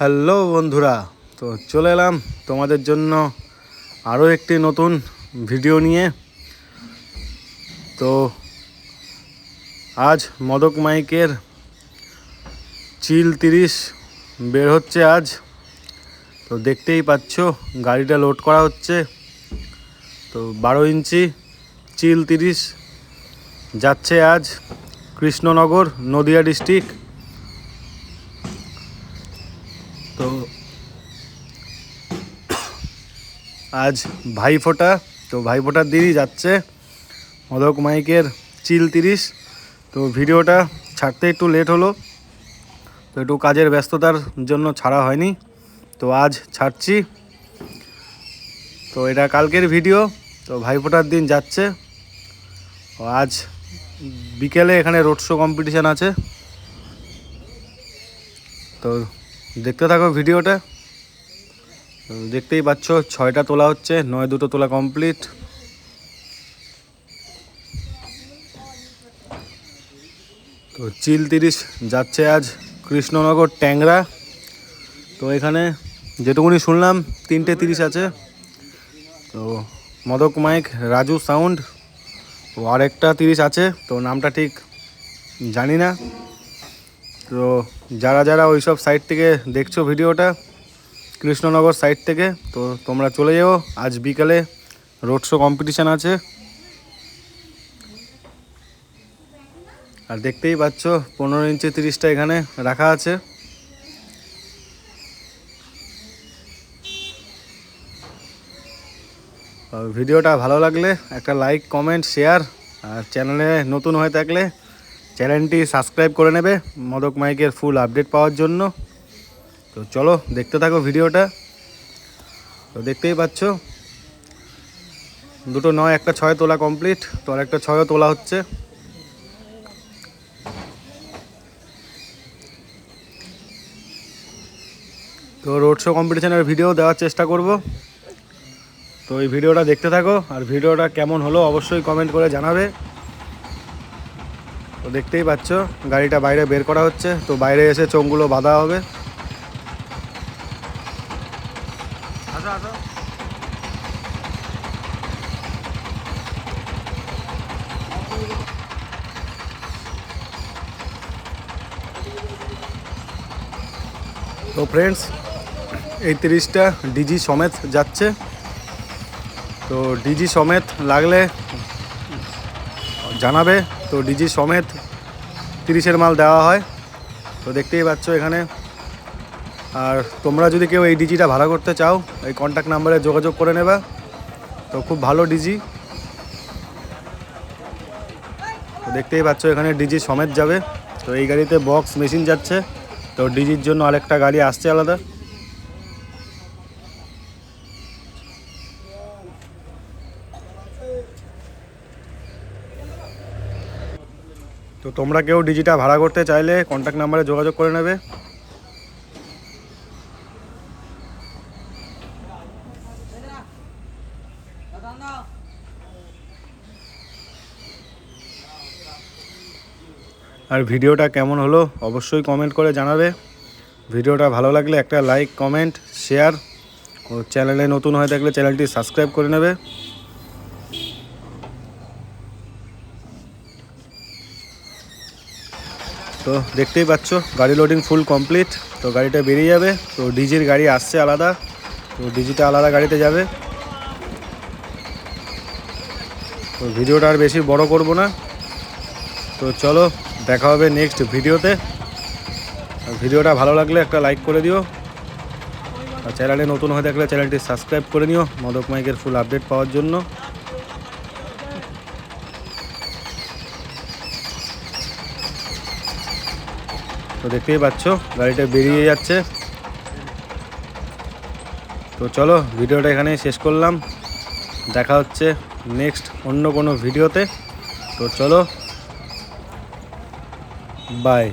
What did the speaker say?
Hello বন্ধুরা, তো চলে এলাম তোমাদের জন্য আরও একটি নতুন ভিডিও নিয়ে। তো আজ মদক মাইকের চিল তিরিশ বের হচ্ছে আজ। তো দেখতেই পাচ্ছ, গাড়িটা লোড করা হচ্ছে। তো বারো ইঞ্চি চিল তিরিশ যাচ্ছে আজ কৃষ্ণনগর নদিয়া ডিস্ট্রিক্ট তো আজ ভাইফোঁটা, তো ভাইফোঁটার দিনই যাচ্ছে। মদক মাইকের চিল তিরিশ। তো ভিডিওটা ছাড়তে একটু লেট হলো। তো একটু কাজের ব্যস্ততার জন্য ছাড়া হয়নি। তো আজ ছাড়ছি। তো এটা কালকের ভিডিও। তো ভাইফোঁটার দিন যাচ্ছে। আজ বিকেলে এখানে রোড শো কম্পিটিশান আছে। তো দেখতে থাকো ভিডিওটা। দেখতেই পাচ্ছ, ছয়টা তোলা হচ্ছে, নয় দুটো তোলা কমপ্লিট তো চিল তিরিশ যাচ্ছে আজ কৃষ্ণনগর ট্যাংরা। তো এখানে যেটুকুনি শুনলাম, তিনটে তিরিশ আছে। তো মদক মাইক, রাজু সাউন্ড তো আরেকটা তিরিশ আছে। তো নামটা ঠিক জানি না। তো যারা যারা ওই সব সাইট থেকে দেখছ ভিডিওটা কৃষ্ণনগর সাইড থেকে, তো তোমরা চলে যাও। আজ বিকালে রোড শো কম্পিটিশান আছে। আর দেখতেই পাচ্ছ, পনেরো ইঞ্চি তিরিশটা এখানে রাখা আছে। ভিডিওটা ভালো লাগলে একটা লাইক কমেন্ট শেয়ার আর চ্যানেলে নতুন হয়ে থাকলে চ্যানেলটি সাবস্ক্রাইব করে নেবে। মদক মাইকের ফুল আপডেট পাওয়ার জন্য। তো চলো দেখতে থাকো ভিডিওটা। তো দেখতেই পাচ্ছ, দুটো নয়, একটা ছয় তোলা কমপ্লিট তো আর একটা ছয়ও তোলা হচ্ছে। তো রোড শো কম্পিটিশনের ভিডিও দেওয়ার চেষ্টা করব। তো এই ভিডিওটা দেখতে থাকো, আর ভিডিওটা কেমন হলো অবশ্যই কমেন্ট করে জানাবে। তো দেখতেই পাচ্ছ, গাড়িটা বাইরে বের করা হচ্ছে, তো বাইরে এসে চোঙগুলো বাঁধা হবে। তো ফ্রেন্ডস এই তিরিশটা ডিজি সমেত যাচ্ছে। তো ডিজি সমেত লাগলে জানাবে। তো ডিজি সমেত তিরিশের মাল দেওয়া হয়। তো দেখতেই পাচ্ছ এখানে আর তোমরা যদি কেউ এই ডিজিটা ভাড়া করতে চাও, এই কন্ট্যাক্ট নাম্বারে যোগাযোগ করে নেবা। তো খুব ভালো ডিজি তো দেখতেই পাচ্ছ, এখানে ডিজি সমেত যাবে। তো এই গাড়িতে বক্স মেশিন যাচ্ছে। তো ডিজির জন্য আরেকটা গাড়ি আসছে আলাদা। তো তোমরা কেউ ডিজিটা ভাড়া করতে চাইলে কন্ট্যাক্ট নাম্বারে যোগাযোগ করে নেবে। আর ভিডিওটা কেমন হলো অবশ্যই কমেন্ট করে জানাবে। ভিডিওটা ভালো লাগলে একটা লাইক কমেন্ট শেয়ার ও চ্যানেলে নতুন হয়ে থাকলে চ্যানেলটি সাবস্ক্রাইব করে নেবে। তো দেখতেই পাচ্ছ, গাড়ি লোডিং ফুল কমপ্লিট তো গাড়িটা বেরিয়ে যাবে, তো ডিজির গাড়ি আসছে আলাদা। তো ডিজিটা আলাদা গাড়িতে যাবে। তো ভিডিওটা আর বেশি বড় করব না। তো চলো, দেখা হবে নেক্সট ভিডিওতে। ভিডিওটা ভালো লাগলে একটা লাইক করে দিও। আর চ্যানেলে নতুন হয়ে থাকলে চ্যানেলটি সাবস্ক্রাইব করে নিও, মদক মাইকের ফুল আপডেট পাওয়ার জন্য। তো দেখতেই পাচ্ছ, গাড়িটা বেরিয়ে যাচ্ছে। তো চলো, ভিডিওটা এখানে শেষ করলাম। দেখা হচ্ছে নেক্সট অন্য কোনো ভিডিওতে তো। চলো বাই